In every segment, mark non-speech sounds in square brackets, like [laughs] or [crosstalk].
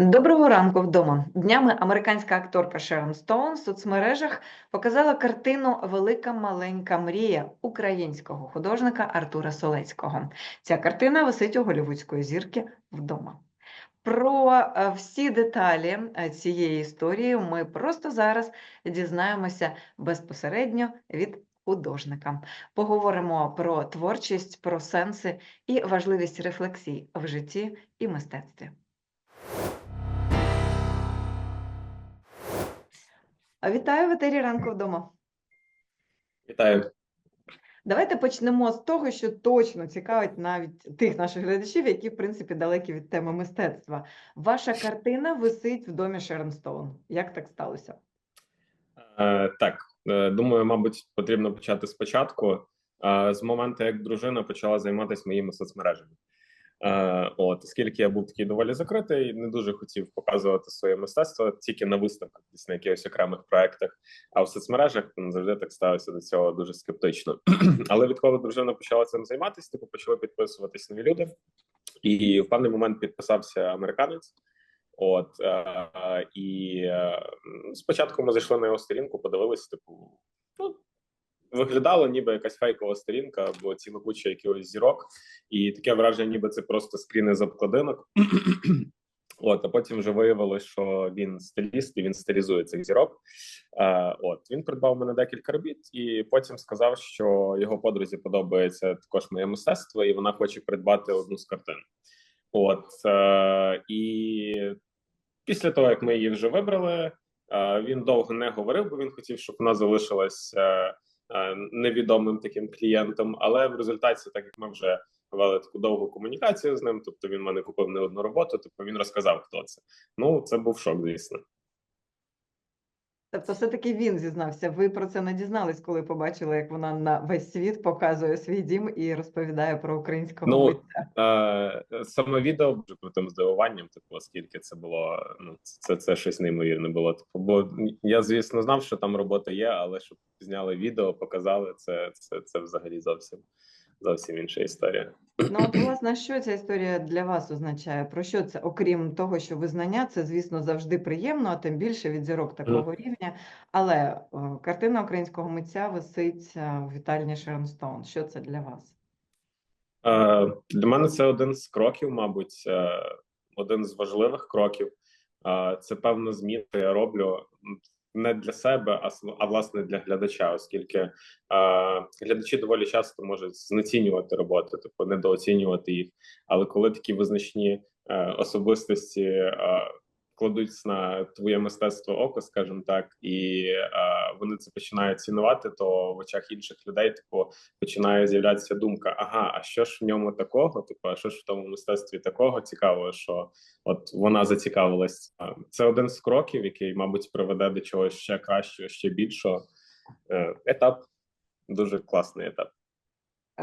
Доброго ранку вдома. Днями американська акторка Шерон Стоун в соцмережах показала картину Велика маленька мрія українського художника Артура Солецького. Ця картина висить у голівудської зірки вдома. Про е, всі деталі е, цієї історії ми просто зараз дізнаємося безпосередньо від художника. Поговоримо про творчість, про сенси і важливість рефлексій в житті і мистецтві. Вітаю в етері ранку вдома. Вітаю. Давайте почнемо з того, що точно цікавить навіть тих наших глядачів, які, в принципі, далекі від теми мистецтва. Ваша картина висить в домі Шерон Стоун. Як так сталося? Е, так, е, думаю, мабуть, потрібно почати спочатку. Е, з моменту, як дружина почала займатися моїми соцмережами. Е, от, оскільки я був такий доволі закритий, не дуже хотів показувати своє мистецтво тільки на виставках, десь на якихось окремих проектах. А в соцмережах ну, завжди так ставився до цього дуже скептично. [clears throat] Але відколи дружина почала цим займатися, типу почали підписуватись нові люди, і в певний момент підписався американець. От е, і е, спочатку ми зайшли на його сторінку, подивилися, типу, виглядало, ніби якась фейкова сторінка, або ціла куча якихось зірок, і таке враження, ніби це просто скріни з обкладинок. [clears throat] От, а потім вже виявилось, що він стиліст і він стилізує цих зірок. Е, От він придбав мене декілька робіт, і потім сказав, що його подрузі подобається також моє мистецтво, і вона хоче придбати одну з картин. От е, і після того, як ми її вже вибрали, е, він довго не говорив, бо він хотів, щоб вона залишилась е, невідомим таким клієнтом. Але в результаті, так як ми вже провели таку довгу комунікацію з ним, тобто він мене купив не одну роботу, тобто він розказав, хто це. Ну це був шок, звісно. Тобто, все-таки він зізнався. Ви про це не дізнались, коли побачили, як вона на весь світ показує свій дім і розповідає про українського Ну. Е, саме відео дуже крутим здивуванням, типу, оскільки це було ну це, це щось неймовірне було. Типу, бо я звісно знав, що там робота є, але щоб зняли відео, показали це, це, це взагалі зовсім зовсім інша історія. Ну, от, власне, що ця історія для вас означає? Про що це, окрім того, що визнання, це, звісно, завжди приємно, а тим більше від зірок такого рівня. Але е, картина українського митця висить е, в вітальні Шерон Стоун. Що це для вас? Е, Для мене це один з кроків, мабуть, е, один з важливих кроків. Е, Це певна зміна, я роблю не для себе, а а власне для глядача, оскільки е, глядачі доволі часто можуть знецінювати роботи, тобто недооцінювати їх. Але коли такі визначні е, особистості е, кладуть на твоє мистецтво око, скажімо так, і е, вони це починають цінувати, то в очах інших людей, типу, починає з'являтися думка: ага, а що ж в ньому такого? Типу, а що ж в тому мистецтві такого цікавого, що от вона зацікавилась. Це один з кроків, який, мабуть, приведе до чогось ще кращого, ще більшого. Е, Етап дуже класний етап.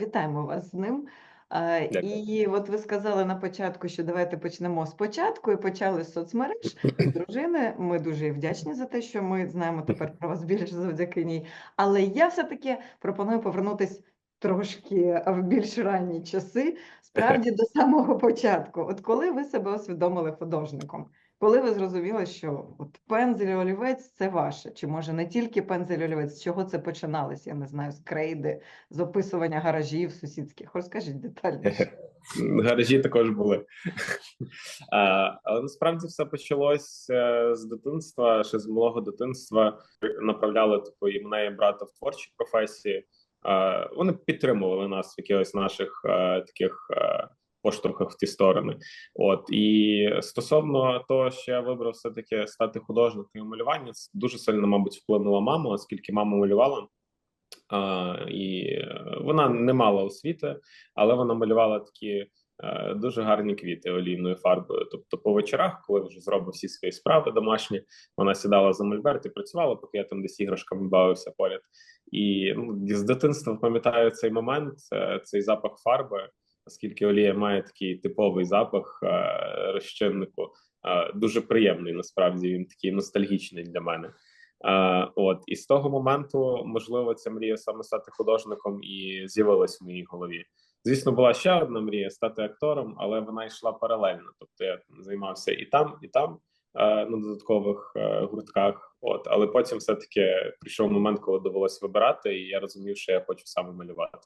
Вітаємо вас з ним. Е, Дякую. І от ви сказали на початку, що давайте почнемо спочатку, і почали з соцмереж дружини. Ми дуже вдячні за те, що ми знаємо тепер про вас більше завдяки ній. Але я все-таки пропоную повернутись трошки в більш ранні часи, справді до самого початку. От коли ви себе усвідомили художником? Коли ви зрозуміли, що от пензель олівець це ваше, чи може не тільки пензель олівець, з чого це починалось? Я не знаю, з крейди, з описування гаражів сусідських. Розкажіть детальніше. [laughs] Гаражі також були. [laughs] А, Але насправді все почалось е, з дитинства, ще з малого дитинства. Направляли типу, і мене і брата в творчі професії. А, Вони підтримували нас в якихось наших е, таких е, поштовхах в ті сторони. От і стосовно того, що я вибрав все таки стати художником і малювання, це дуже сильно, мабуть, вплинула мама, оскільки мама малювала. А, і вона не мала освіти, але вона малювала такі е, дуже гарні квіти олійною фарбою. Тобто, по вечорах, коли вже зробив всі свої справи домашні, вона сідала за мольберт і працювала, поки я там десь іграшками бавився поряд. І ну, з дитинства пам'ятаю цей момент, е, цей запах фарби, оскільки олія має такий типовий запах е, розчиннику, е, дуже приємний. Насправді він такий ностальгічний для мене. Е, от і з того моменту, можливо, ця мрія саме стати художником і з'явилась в моїй голові. Звісно, була ще одна мрія стати актором, але вона йшла паралельно. Тобто я займався і там, і там на додаткових гуртках. От, але потім все-таки прийшов момент, коли довелось вибирати, і я розумів, що я хочу саме малювати.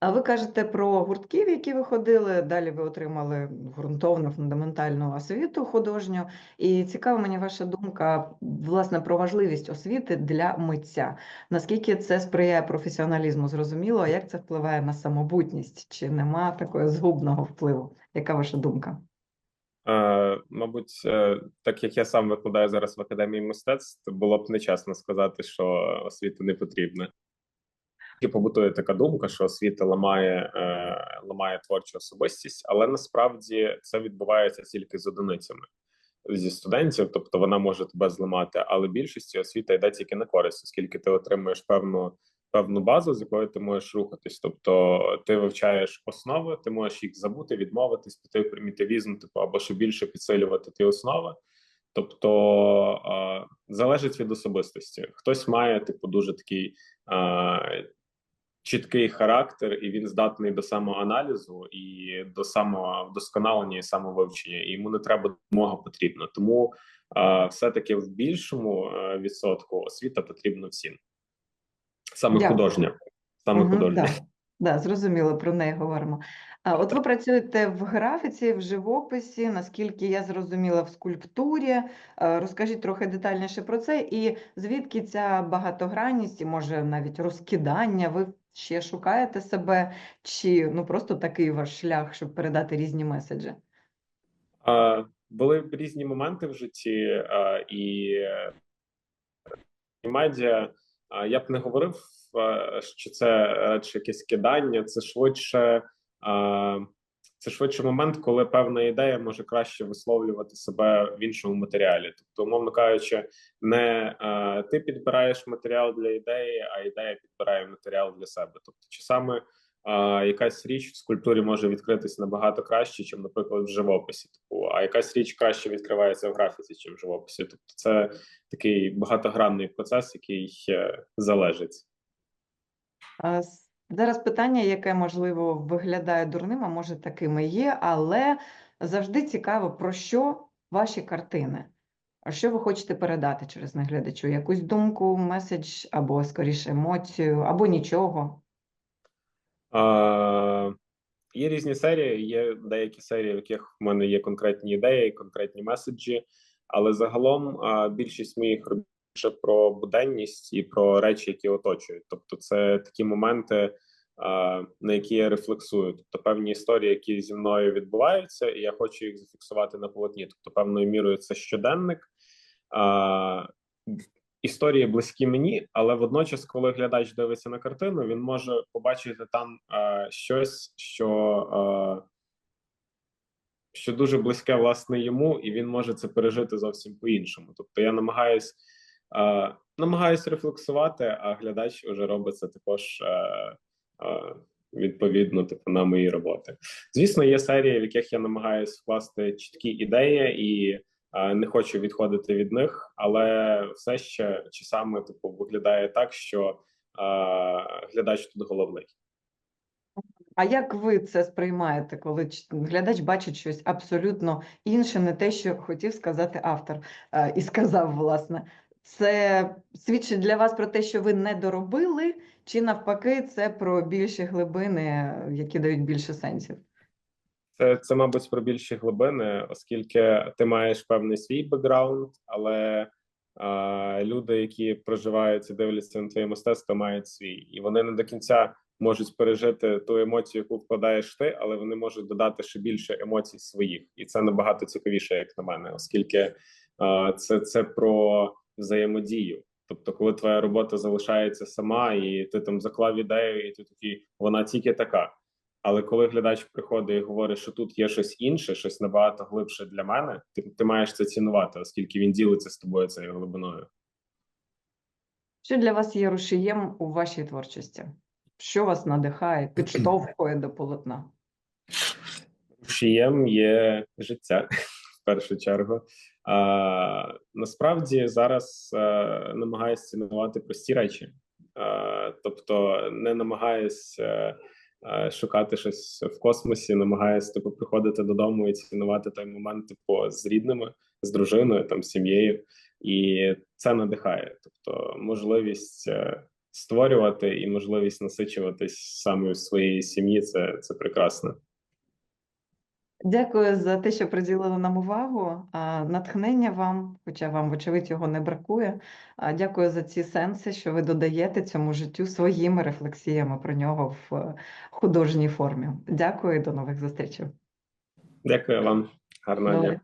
А ви кажете про гуртки, в які ви ходили. Далі ви отримали ґрунтовну фундаментальну освіту художню. І цікава мені ваша думка власне про важливість освіти для митця. Наскільки це сприяє професіоналізму? Зрозуміло, а як це впливає на самобутність? Чи нема такого згубного впливу? Яка ваша думка? Е, мабуть, е, так як я сам викладаю зараз в академії мистецтв, було б нечесно сказати, що освіта не потрібна. І побутує така думка, що освіта ламає, е, ламає творчу особистість, але насправді це відбувається тільки з одиницями зі студентів, тобто вона може тебе зламати, але більшості освіта йде тільки на користь, оскільки ти отримуєш певну певну базу, з якою ти можеш рухатись. Тобто ти вивчаєш основи, ти можеш їх забути, відмовитись, піти в примітивізм, типу або ще більше підсилювати ті основи. Тобто е, залежить від особистості. Хтось має типу дуже такий е, чіткий характер, і він здатний до самоаналізу і до самовдосконалення і самовивчення. І йому не треба допомога потрібна. Тому е, все-таки в більшому е, відсотку освіта потрібна всім. Саме Дякую. художня. Саме угу, художня. да. Да, зрозуміло, про неї говоримо. А от ви працюєте в графіці, в живописі, наскільки я зрозуміла, в скульптурі. Розкажіть трохи детальніше про це, і звідки ця багатогранність, і може навіть розкидання, ви ще шукаєте себе, чи ну просто такий ваш шлях, щоб передати різні меседжі? А, були різні моменти в житті, а, і, е, медіа. Я б не говорив, що це радше якесь кидання, це швидше. Це швидше момент, коли певна ідея може краще висловлювати себе в іншому матеріалі. Тобто, умовно кажучи, не а, ти підбираєш матеріал для ідеї, а ідея підбирає матеріал для себе. Тобто, чи саме а, якась річ в скульптурі може відкритись набагато краще, ніж, наприклад, в живописі. Типу, а якась річ краще відкривається в графіці, ніж в живописі. Тобто, це такий багатогранний процес, який е, залежить. Зараз питання, яке, можливо, виглядає дурним, а може таким і є, але завжди цікаво, про що ваші картини? А Що ви хочете передати через наглядачу? Якусь думку, меседж, або скоріше емоцію, або нічого? А, є різні серії, є деякі серії, в яких в мене є конкретні ідеї, конкретні меседжі, але загалом а, більшість моїх робіт більше про буденність і про речі, які оточують. Тобто, це такі моменти, на які я рефлексую. Тобто, певні історії, які зі мною відбуваються, і я хочу їх зафіксувати на полотні. Тобто, певною мірою це щоденник. Історії близькі мені, але водночас, коли глядач дивиться на картину, він може побачити там е, щось, що, е, що дуже близьке власне йому, і він може це пережити зовсім по-іншому. Тобто я намагаюсь, е, намагаюсь рефлексувати, а глядач вже робить це також. Е, е, Відповідно, типу на мої роботи. Звісно, є серії, в яких я намагаюся вкласти чіткі ідеї і не хочу відходити від них, але все ще часами типу виглядає так, що глядач тут головний. А як ви це сприймаєте, коли глядач бачить щось абсолютно інше, не те, що хотів сказати автор, і сказав, власне? Це свідчить для вас про те, що ви не доробили, чи навпаки, це про більші глибини, які дають більше сенсів? Це, це, мабуть, про більші глибини, оскільки ти маєш певний свій бекграунд, але е, люди, які проживають і дивляться на твоє мистецтво, мають свій, і вони не до кінця можуть пережити ту емоцію, яку вкладаєш ти, але вони можуть додати ще більше емоцій своїх, і це набагато цікавіше, як на мене, оскільки е, це, це про взаємодію. Тобто, коли твоя робота залишається сама, і ти там заклав ідею, і ти такий, вона тільки така. Але коли глядач приходить і говорить, що тут є щось інше, щось набагато глибше для мене, ти, ти маєш це цінувати, оскільки він ділиться з тобою цією глибиною. Що для вас є рушієм у вашій творчості? Що вас надихає, [clears throat] підштовхує до полотна? Рушієм є життя [laughs] в першу чергу. А, насправді зараз а, намагаюся цінувати прості речі, а, тобто не е, шукати щось в космосі, намагаюся типу приходити додому і цінувати той момент, типу, з рідними, з дружиною, там сім'єю, і це надихає. Тобто, можливість е, створювати і можливість насичуватись саме в своїй сім'ї це, це прекрасно. Дякую за те, що приділили нам увагу. Натхнення вам, хоча вам, вочевидь, його не бракує. Дякую за ці сенси, що ви додаєте цьому життю своїми рефлексіями про нього в е, художній формі. Дякую і до нових зустрічей. Дякую вам, гарного дня.